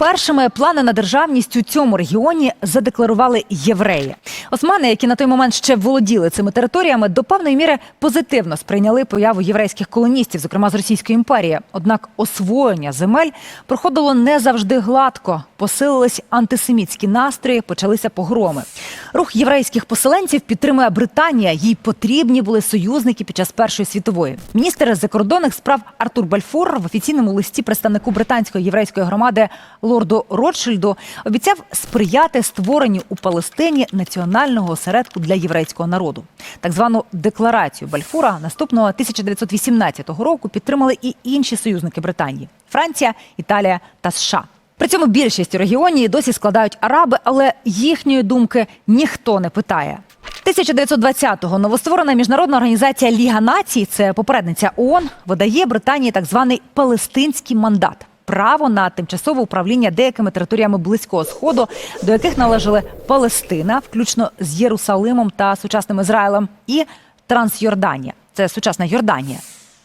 Першими плани на державність у цьому регіоні задекларували євреї. Османи, які на той момент ще володіли цими територіями, до певної міри позитивно сприйняли появу єврейських колоністів, зокрема з Російської імперії. Однак освоєння земель проходило не завжди гладко. Посилились антисемітські настрої, почалися погроми. Рух єврейських поселенців підтримує Британія. Їй потрібні були союзники під час Першої світової. Міністр закордонних справ Артур Бальфур в офіційному листі представнику британської єврейської громади лорду Ротшильду обіцяв сприяти створенню у Палестині національного осередку для єврейського народу. Так звану декларацію Бальфура наступного 1918 року підтримали і інші союзники Британії: Франція, Італія та США. При цьому більшість у регіоні досі складають араби, але їхньої думки ніхто не питає. 1920-го новостворена міжнародна організація Ліга націй, це попередниця ООН, видає Британії так званий палестинський мандат. Право на тимчасове управління деякими територіями близького сходу, до яких належали Палестина, включно з Єрусалимом та сучасним Ізраїлем, і Трансйорданія, це сучасна Йорданія.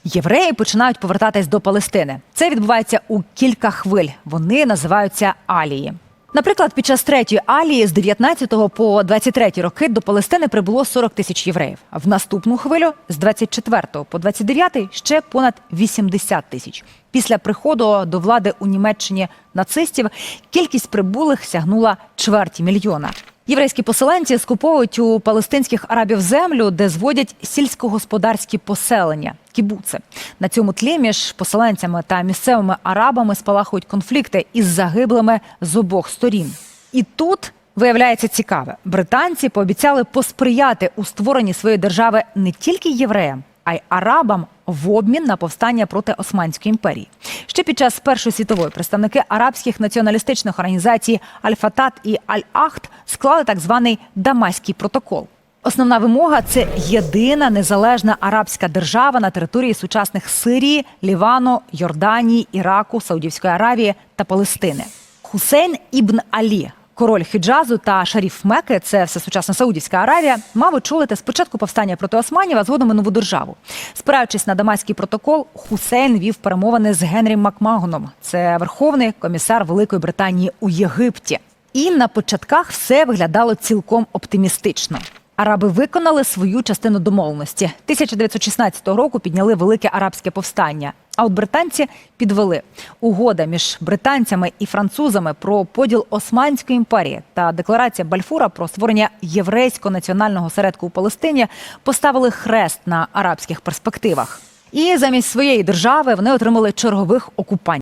Євреї починають повертатись до Палестини. Це відбувається у кілька хвиль. Вони називаються алії. Наприклад, під час третьої алії з 19 по 23 роки до Палестини прибуло 40 тисяч євреїв. В наступну хвилю з 24 по 29 ще понад 80 тисяч. Після приходу до влади у Німеччині нацистів кількість прибулих сягнула чверті мільйона. Єврейські поселенці скуповують у палестинських арабів землю, де зводять сільськогосподарські поселення кібуци. На цьому тлі між поселенцями та місцевими арабами спалахують конфлікти із загиблими з обох сторін. І тут виявляється цікаве: британці пообіцяли посприяти у створенні своєї держави не тільки євреям, а й арабам в обмін на повстання проти Османської імперії. Ще під час Першої світової представники арабських націоналістичних організацій Аль-Фатат і Аль-Ахт склали так званий Дамаський протокол. Основна вимога це єдина незалежна арабська держава на території сучасних Сирії, Лівану, Йорданії, Іраку, Саудівської Аравії та Палестини. Хусейн ібн Алі, король Хіджазу та шаріф Меки, це все сучасна Саудівська Аравія, мав очолити спочатку повстання проти Османів, а згодом і нову державу. Спираючись на Дамаський протокол, Хусейн вів перемовини з Генрі Макмагоном. Це верховний комісар Великої Британії у Єгипті. І на початках все виглядало цілком оптимістично. Араби виконали свою частину домовленості. 1916 року підняли велике арабське повстання. А от британці підвели угода між британцями і французами про поділ Османської імперії та декларація Бальфура про створення єврейського національного середку у Палестині поставили хрест на арабських перспективах. І замість своєї держави вони отримали чергових окупантів.